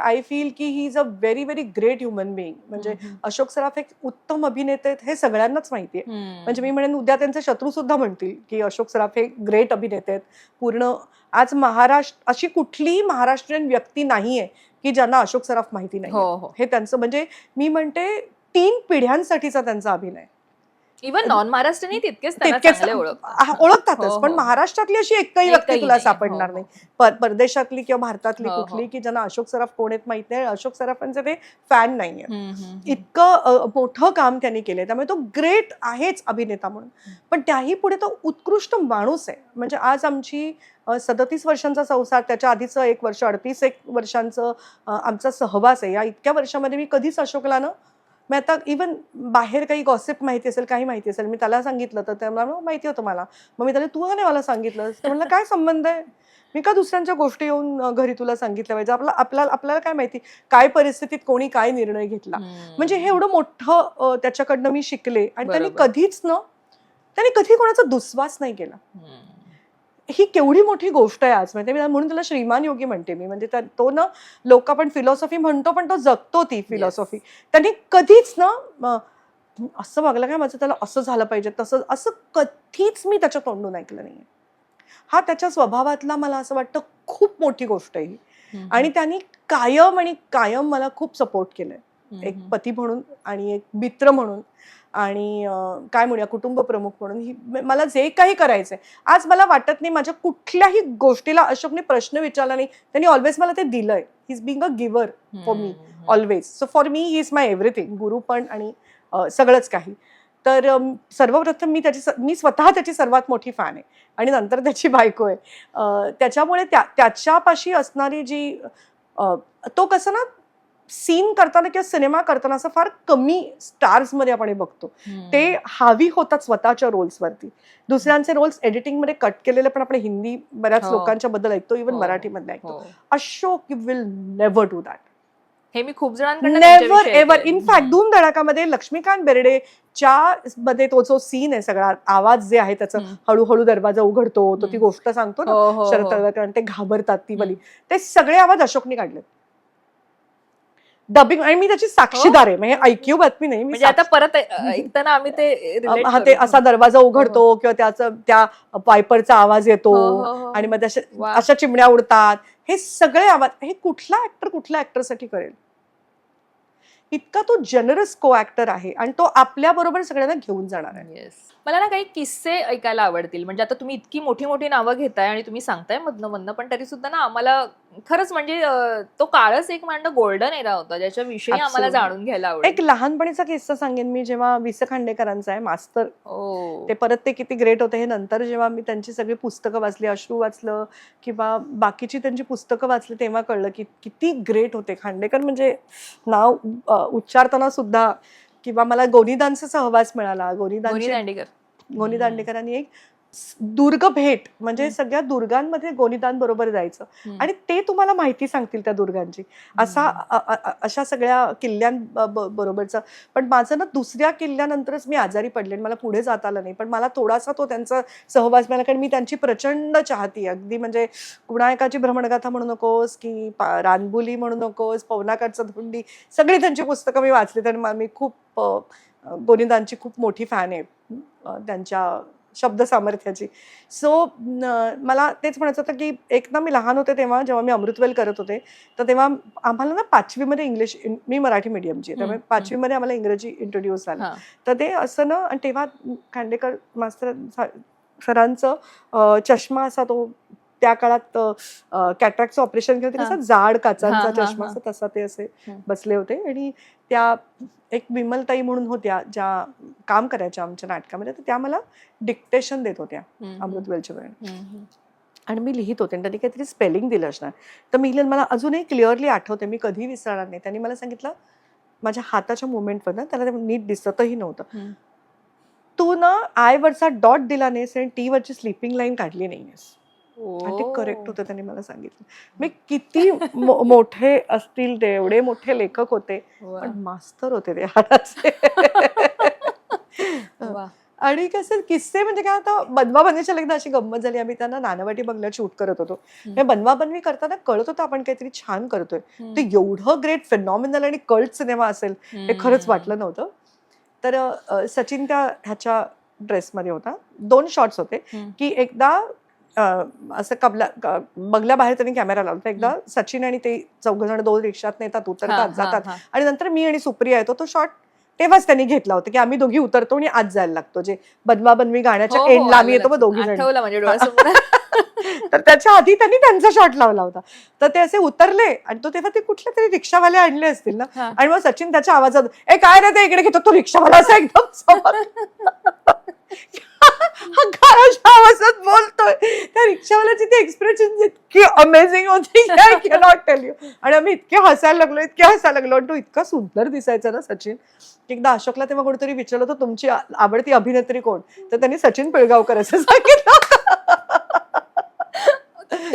I feel की he is a very very great human being म्हणजे. अशोक सराफ एक उत्तम अभिनेते आहेत हे सगळ्यांनाच माहिती आहे. म्हणजे मी म्हणेन उद्या त्यांचे शत्रू सुद्धा म्हणतील की अशोक सराफ हे ग्रेट अभिनेते आहेत. पूर्ण आज महाराष्ट्र अशी कुठलीही महाराष्ट्रीयन व्यक्ती नाहीये की ज्यांना अशोक सराफ माहिती नाही हो हो. हे त्यांचं म्हणजे मी म्हणते तीन पिढ्यांसाठीचा त्यांचा अभिनय. इव्हन नॉन महाराष्ट्रनी तितकेच त्यांना तितकेच चांगले ओळख आ- ओळखतातच. हो, पण हो. महाराष्ट्रातली अशी एकही एकही व्यक्ती तुला नाही. सापडणार हो, नाही. पर- परदेशातली किंवा भारतातली हो, हो. कुठली की ज्यांना अशोक सराफ कोण आहेत माहीत नाही. अशोक सराफांचे ते फॅन नाहीये हम्म, हम्म, हम्म. इतकं अ, मोठं काम त्यांनी केलंय. त्यामुळे तो ग्रेट आहेच अभिनेता म्हणून. पण त्याही पुढे तो उत्कृष्ट माणूस आहे. म्हणजे आज आमची सदतीस वर्षांचा संसार त्याच्या आधीचं एक वर्ष अडतीस एक वर्षांचं अ, आमचा सहवास आहे. या इतक्या वर्षामध्ये मी कधीच अशोकला ना मी आता इवन बाहेर काही गॉसिप माहिती असेल काही माहिती असेल मी त्याला सांगितलं तर त्याला माहिती होतं मला. मग मी त्याला तू नाही मला सांगितलं म्हणलं काय संबंध आहे? मी का दुसऱ्यांच्या गोष्टी येऊन घरी तुला सांगितलं पाहिजे? आपला आपल्याला आपल्याला काय माहिती? काय परिस्थितीत कोणी काय निर्णय घेतला. म्हणजे हे एवढं मोठं त्याच्याकडनं मी शिकले. आणि त्यांनी. कधीच न त्यांनी कधी कोणाचा दुस्वास नाही केला. ही केवढी मोठी गोष्ट आहे आज म्हणजे मी म्हणून त्याला श्रीमान योगी म्हणते मी. म्हणजे तो ना लोक आपण फिलॉसॉफी म्हणतो पण तो जगतो ती फिलॉसॉफी त्यांनी कधीच ना असं वागलं काय माझं त्याला असं झालं पाहिजे तसं असं कधीच मी त्याच्या तोंडून ऐकलं नाहीये. हा त्याच्या स्वभावातला मला असं वाटतं खूप मोठी गोष्ट आहे ही. आणि त्यांनी कायम आणि कायम मला खूप सपोर्ट केलंय. एक. पती म्हणून आणि एक मित्र म्हणून आणि काय म्हणूया कुटुंब प्रमुख म्हणून ही म- मला जे काही करायचंय. आज मला वाटत नाही माझ्या कुठल्याही गोष्टीला अशोकने प्रश्न विचारला नाही. त्यांनी ऑलवेज मला ते दिलंय. He is being a giver me. Hmm. Always so for me he is my everything guru पण आणि सगळंच काही. तर सर्वप्रथम मी त्याची मी स्वतः त्याची सर्वात मोठी फॅन आहे. आणि नंतर त्याची बायको आहे. त्याच्यामुळे त्या त्याच्यापाशी असणारी जी तो कसं ना सीन करताना किंवा सिनेमा करताना असं फार कमी स्टार्समध्ये आपण हे बघतो. ते हावी होतात स्वतःच्या रोल्सवरती दुसऱ्यांचे रोल्स एडिटिंगमध्ये कट केलेले पण आपण हिंदी बऱ्याच हो. लोकांच्या बद्दल ऐकतो इव्हन हो. मराठीमध्ये ऐकतो हो. Ashok will never do that हे मी खूप नेव्हर एव्हर. इनफॅक्ट. धूम धडाकामध्ये लक्ष्मीकांत बेर्डेच्या मध्ये तो जो सीन आहे सगळा आवाज जे आहे त्याचा. हळूहळू दरवाजा उघडतो तो ती. गोष्ट सांगतो ना शरद. तळवळकर ते घाबरतात ती. बली ते सगळे आवाज अशोकने काढले डबिंग आणि मी त्याची साक्षीदार आहे म्हणजे ऐक्यू बातमी नाही मी म्हणजे आता परत ऐकताना आम्ही ते हा ते. असा दरवाजा उघडतो किंवा त्याचा त्या पायपरचा आवाज येतो हो, हो, हो. आणि मग अशा वा. अशा चिमण्या उडतात हे सगळे आवाज हे कुठला ऍक्टर कुठल्या ऍक्टरसाठी करेल इतका तो जनरस को ऍक्टर आहे आणि तो आपल्या बरोबर सगळ्यांना घेऊन जाणार आहे. मला ना काही किस्से ऐकायला आवडतील म्हणजे आता तुम्ही इतकी मोठी मोठी नावं घेताय आणि तुम्ही सांगताय मधनं मधनं पण तरी सुद्धा ना आम्हाला खरंच म्हणजे तो काळच एक मांड गोल्डन एरा होता ज्याच्याविषयी आम्हाला. जाणून घ्यायला आवडेल एक लहानपणीचा किस्सा सांगेन मी जेव्हा वि स खांडेकरांचा आहे मास्तर ओ. ते परत ते किती ग्रेट होते हे नंतर जेव्हा मी त्यांची सगळी पुस्तकं वाचली अश्रू वाचलं किंवा बाकीची त्यांची पुस्तकं वाचली तेव्हा कळलं की किती ग्रेट होते खांडेकर म्हणजे नाव उच्चारताना सुद्धा किंवा मला गोनीदांचा सहवास मिळाला गोनी दांडेकर गोनी हम्म. दांडेकरांनी एक दुर्ग भेट म्हणजे. सगळ्या दुर्गांमध्ये गोनीदान बरोबर जायचं. आणि ते तुम्हाला माहिती सांगतील त्या दुर्गांची. असा अशा सगळ्या किल्ल्यांबरोबरचं पण माझं ना दुसऱ्या किल्ल्यानंतरच मी आजारी पडले आणि मला पुढे जाता आलं नाही. पण मला थोडासा तो त्यांचा सहवास मिळाला कारण मी त्यांची प्रचंड चाहती. अगदी म्हणजे कुणायकाची भ्रमणगाथा म्हणू नकोस की रानबुली म्हणू नकोस पवनाकाठचं धुंडी सगळी त्यांची पुस्तकं मी वाचली. तर मी खूप गोनीदांची खूप मोठी फॅन आहे. त्यांच्या शब्द सामर्थ्याची सो मला तेच म्हणायचं होतं की एक ना मी लहान होते तेव्हा जेव्हा मी अमृतवेल करत होते तर तेव्हा आम्हाला ना पाचवीमध्ये इंग्लिश मी मराठी मीडियमची आहे त्यामुळे पाचवीमध्ये आम्हाला इंग्रजी इंट्रोड्यूस झालं. तर ते असं ना आणि तेव्हा खांडेकर मास्तर सरांचं चष्मा असा तो त्या काळात कॅट्रॅक्टचं ऑपरेशन केलं ते. कसं जाड काचांचा चष्मा. असं तसा ते असे. बसले होते आणि त्या एक विमलताई म्हणून होत्या ज्या काम करायच्या आमच्या नाटकामध्ये तर त्या मला डिक्टेशन देत होत्या हम्म, हम्म. आणि मी लिहित होते आणि त्यांनी काहीतरी स्पेलिंग दिलं असणार. तर मी लिहिलं मला अजूनही क्लिअरली आठवते मी कधी विसरणार नाही. त्यांनी मला सांगितलं माझ्या हाताच्या मुवमेंटवर ना त्याला ते नीट दिसतही नव्हतं. तू ना आय वरचा डॉट दिला नाहीस आणि टी वरची स्लिपिंग लाईन काढली नाहीस. आणि ते. करेक्ट होतं त्यांनी मला सांगितलं मी किती मो- मोठे असतील ते एवढे मोठे लेखक होते. पण मास्तर होते ते हाताचे. आणि कसं किस्से म्हणजे काय आता बनवा बनवीच्या लग्न अशी गंमत झाली आम्ही त्यांना नानावाटी बंगल्यात शूट करत होतो हे बनवा बनवी करताना कळत होतं आपण काहीतरी छान करतोय. ते एवढं ग्रेट फिनॉमिनल आणि कल्ट सिनेमा असेल हे खरंच. वाटलं नव्हतं तर सचिन त्या ह्याच्या ड्रेसमध्ये होता दोन शॉट्स होते. की एकदा असं कबला क- बंगल्याबाहेर त्यांनी कॅमेरा लावला. एकदा सचिन आणि ते चौघ जण दोन रिक्षात नेतात हा, उतरतात हा, जातात. हा. आणि नंतर मी आणि सुप्रिया येतो. तो शॉट तेव्हाच त्यांनी घेतला होता की आम्ही दोघी उतरतो आणि आज जायला लागतो. जे बनवा बनवी गाण्याच्या हो, हो, एंडला आम्ही येतो. दोघी जण म्हणजे तर त्याच्या आधी त्यांनी त्यांचा शॉट लावला होता. तर ते असे उतरले आणि तो तेव्हा ते कुठले तरी रिक्षावाले आणले असतील ना? हा. आणि मग सचिन त्याच्या आवाजात ए काय रे ते इकडे घेतो. तो रिक्षावाला असा एकदम हा गाण्याच्या आवाजात बोलतोय. त्या रिक्षावाल्याची ती एक्सप्रेशन इतकी अमेझिंग होती आय कॅनॉट टेल यू आणि आम्ही इतके हसायला लागलो इतके हसायला लागलो. आणि तो इतका सुंदर दिसायचा ना सचिन. एकदा अशोकला तेव्हा कोणीतरी विचारलं होतं तुमची आवडती अभिनेत्री कोण? तर त्यांनी सचिन पिळगावकर असं सांगितलं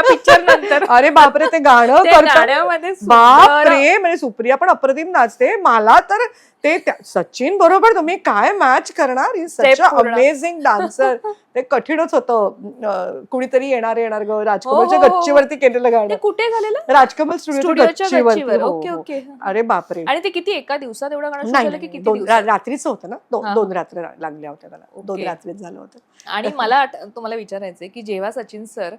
त्या पिक्चर नंतर. अरे बापरे ते गाणं ते गाण्यामध्ये सुंदर- बापरे म्हणजे सुप्रिया पण अप्रतिम नाचते. मला तर ते त्या- सचिन बरोबर तुम्ही काय मॅच करणार? ही सच पूर्ण. अमेझिंग डान्सर ते कठीणच होतं. अं, कुणीतरी येणार येणार ग. राजकमलच्या हो, हो, हो. गच्चीवरती केलेलं ते गाणं कुठे झालेलं? राजकमल स्टुडिओच्या हो, ओके हो. ओके. अरे बापरे. आणि ते किती एका दिवसात एवढं गाणं नाही की नाही, किती दोन? रा- रात्रीचं होतं ना. दो- हा. दोन रात्र लागल्या होत्या त्याला. दोन ओके. रात्रीत झालं होतं. आणि मला आठ- तुम्हाला विचारायचंय की जेव्हा सचिन सर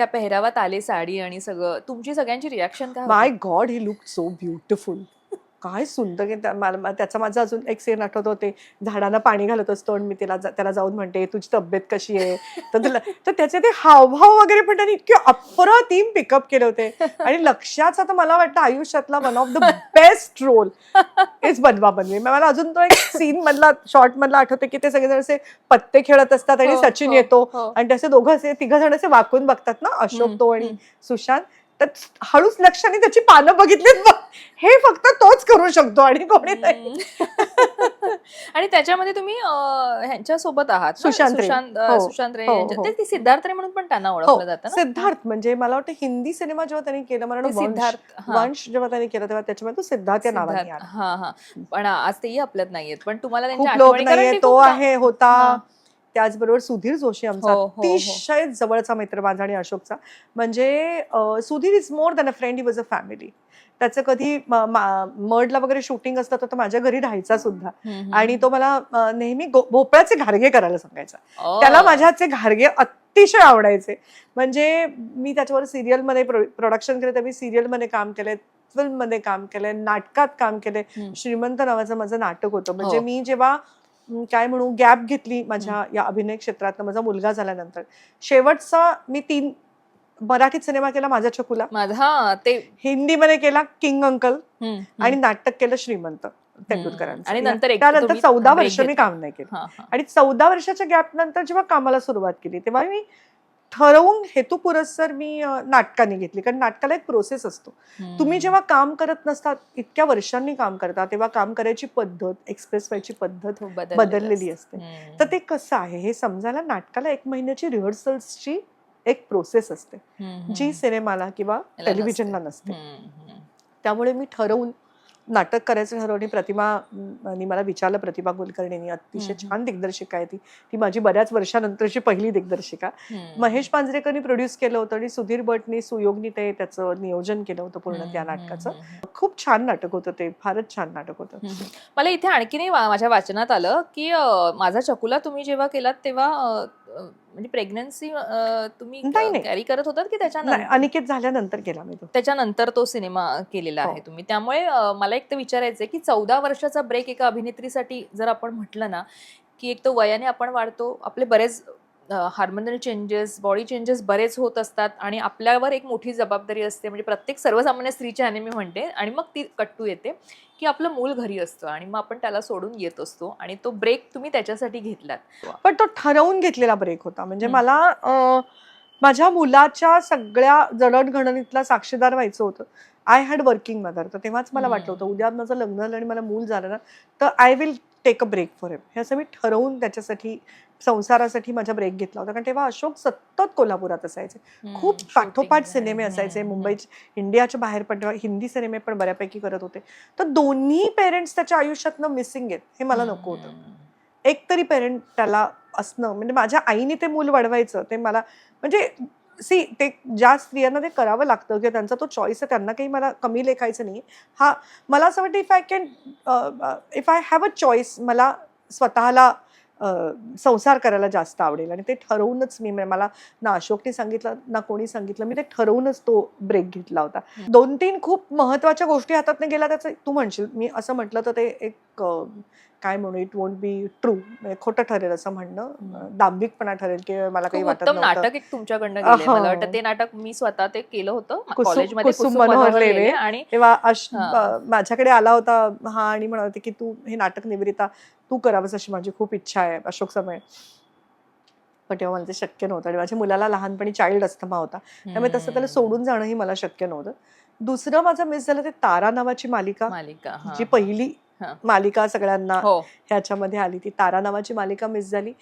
त्या पेहरावात आले साडी आणि सगळं. तुमची सगळ्यांची रिॲक्शन काय my god he look so beautiful काय सुंदर आहे. मला त्याचा माझा अजून एक सीन आठवत होते. झाडांना पाणी घालत असतो आणि मी तिला त्याला जाऊन म्हणते तुझी तब्येत कशी आहे? तर तुला तर त्याचे ते हावभाव वगैरे पण त्यांनी इतके अप्रतिम पिकअप केले होते. आणि लक्षाचा तर मला वाटतं आयुष्यातला one of the best role is Banwa Banwi. मला अजून तो एक सीन मधला शॉर्ट मधला आठवते की ते सगळेजण असे पत्ते खेळत असतात आणि हो, सचिन हो, येतो हो. आणि त्याचे दोघं असे तिघ जण असे वाकून बघतात ना अशोक तो आणि. सुशांत. तर हळूच लक्षाने त्याची पानं बघितलीत बघ. हे फक्त तोच करू शकतो आणि कोणी नाही. आणि त्याच्यामध्ये तुम्ही ह्यांच्या सोबत आहात? सुशांत. सुशांत हो, रे हो, यांच्या- हो. ते- सिद्धार्थ रे म्हणून पण त्यांना हो ओळखलं जातं सिद्धार्थ म्हणजे मला वाटतं हिंदी सिनेमा जेव्हा त्यांनी केला मला सिद्धार्थ हा. वंश जेव्हा त्यांनी केला तेव्हा त्याच्यामध्ये तो सिद्धार्थ या नावाने हा हा पण आज तेही आपल्यात नाहीयेत पण तुम्हाला त्यांच्या ते आहे होता हा. त्याचबरोबर सुधीर जोशी आमचा हो, हो, हो. अतिशय जवळचा मित्र माझा आणि अशोकचा म्हणजे अं, Sudhir is more than a friend he was a family त्याचं कधी म- मा- मर्डला वगैरे शूटिंग असतं तर तो माझ्या घरी राहायचा सुद्धा हम्म. आणि तो मला अं, नेहमी गो- भोपळ्याचे घारगे करायला सांगायचा ओ. त्याला माझ्या हातचे घारगे अतिशय आवडायचे म्हणजे मी त्याच्यावर सिरियलमध्ये प्रोडक्शन केलं तर मी सिरियलमध्ये काम केलंय फिल्ममध्ये काम केलंय नाटकात काम केलंय हम्म. श्रीमंत नावाचं माझं नाटक होतं म्हणजे हो. मी जेव्हा काय म्हणू गॅप घेतली माझ्या या अभिनय क्षेत्रात माझा मुलगा झाल्यानंतर शेवटचा मी तीन मराठीत सिनेमा केला माझ्या छकुला माझा ते हिंदीमध्ये केला किंग अंकल. आणि नाटक केलं श्रीमंत तेंडुलकरांचं आणि नंतर एक त्यानंतर चौदा वर्ष मी. काम नाही केलं. आणि चौदा वर्षाच्या गॅप नंतर जेव्हा कामाला सुरुवात केली तेव्हा मी ठरवून हेतू पुरस्सर मी नाटकाने घेतली कारण नाटकाला एक प्रोसेस असतो. तुम्ही जेव्हा काम करत नसतात इतक्या वर्षांनी काम करता तेव्हा काम करायची पद्धत एक्सप्रेस व्हायची पद्धत खूप बदललेलं असतं. तर ते कसं आहे हे समजायला नाटकाला एक महिन्याची रिहर्सल्सची एक प्रोसेस असते जी. सिनेमाला किंवा टेलिव्हिजनला नसते. त्यामुळे मी ठरवून नाटक करायचं ठरवलं आणि प्रतिमा मला विचारलं प्रतिभा कुलकर्णींनी अतिशय. छान दिग्दर्शिका आहे ती ती माझी बऱ्याच वर्षानंतरची पहिली दिग्दर्शिका. महेश पांजरेकरनी प्रोड्यूस केलं होतं आणि सुधीर भटनी सुयोगनी ते त्याचं नियोजन केलं होतं पूर्ण त्या नाटकाचं खूप छान नाटक होतं ते फारच छान नाटक होतं. मला इथे आणखीनही माझ्या वाचनात आलं की माझा चकुला तुम्ही जेव्हा केलात तेव्हा म्हणजे प्रेग्नन्सी तुम्ही नाही, नाही. कॅरी करत होतात की नाही, त्याच्यानंतर अनिकेत झाल्यानंतर केला मी तो त्याच्यानंतर तो सिनेमा केलेला आहे हो. तुम्ही त्यामुळे अं, मला एक तर विचारायचंय की चौदा वर्षाचा ब्रेक एका अभिनेत्रीसाठी जर आपण म्हटलं ना की एक तर वयाने आपण वाढतो आपले बरेच हार्मोनल चेंजेस बॉडी चेंजेस बरेच होत असतात आणि आपल्यावर एक मोठी जबाबदारी असते. म्हणजे प्रत्येक सर्वसामान्य स्त्रीच्या ह्याने मी म्हणते आणि मग ती कट्टू येते की आपलं मूल घरी असतं आणि मग आपण त्याला सोडून येत असतो आणि तो ब्रेक तुम्ही त्याच्यासाठी घेतलात. पण तो ठरवून घेतलेला ब्रेक होता. म्हणजे. मला माझ्या मुलाच्या सगळ्या जडणघडणीतला साक्षीदार व्हायचं होतं. आय हॅड वर्किंग मदर तर तेव्हाच मला वाटलं होतं. उद्या माझं लग्न झालं आणि मला मूल झालं ना तर I will take a break for him हे असं मी ठरवून त्याच्यासाठी संसारासाठी माझा ब्रेक घेतला होता. कारण तेव्हा अशोक सतत कोल्हापुरात असायचे. खूप पाठोपाठ सिनेमे असायचे. हम्म, मुंबई इंडियाच्या बाहेर पण हिंदी सिनेमे पण बऱ्यापैकी करत होते. तर दोन्ही पेरेंट्स त्याच्या आयुष्यातनं मिसिंग आहेत हे मला नको होतं. एक तरी पेरेंट त्याला असणं म्हणजे माझ्या आईने ते मूल वाढवायचं ते मला म्हणजे सी ते ज्या स्त्रियांना ते करावं लागतं किंवा त्यांचा तो चॉईस आहे त्यांना काही मला कमी लेखायचं नाही हा मला असं वाटतं if I can if I have a choice मला स्वतःला संसार करायला जास्त आवडेल. आणि ते ठरवूनच मी म्हणजे मला ना अशोकने सांगितलं ना कोणी सांगितलं मी ते ठरवूनच तो ब्रेक घेतला होता. दोन तीन खूप महत्त्वाच्या गोष्टी हातात गेल्या त्याचं तू म्हणशील मी असं म्हटलं तर ते एक काय म्हणू इट वोंट बी ट्रू खोटं ठरेल असं म्हणणं. दांभिकपणा ठरेल की मला काही वाटत नाटक एक तुमच्याकडनं मला अहो. वाटतं ते नाटक मी स्वतः ते केलं होतं. कॉलेजमध्ये आणि तेव्हा हा. माझ्याकडे आला होता हा आणि म्हणत होते की तू हे नाटक निवेदिता तू करावंस अशी माझी खूप इच्छा आहे अशोक समय पण तेव्हा मला ते शक्य नव्हतं. आणि माझ्या मुलाला लहानपणी चाइल्ड अस्थमा होता. त्यामुळे तसं त्याला. सोडून जाणंही मला शक्य नव्हतं. दुसरं माझं मिस झालं ते तारा नावाची मालिका. मालिका जी. पहिली. मालिका सगळ्यांना हो. ह्याच्यामध्ये आली. ती तारा नावाची मालिका मिस झाली.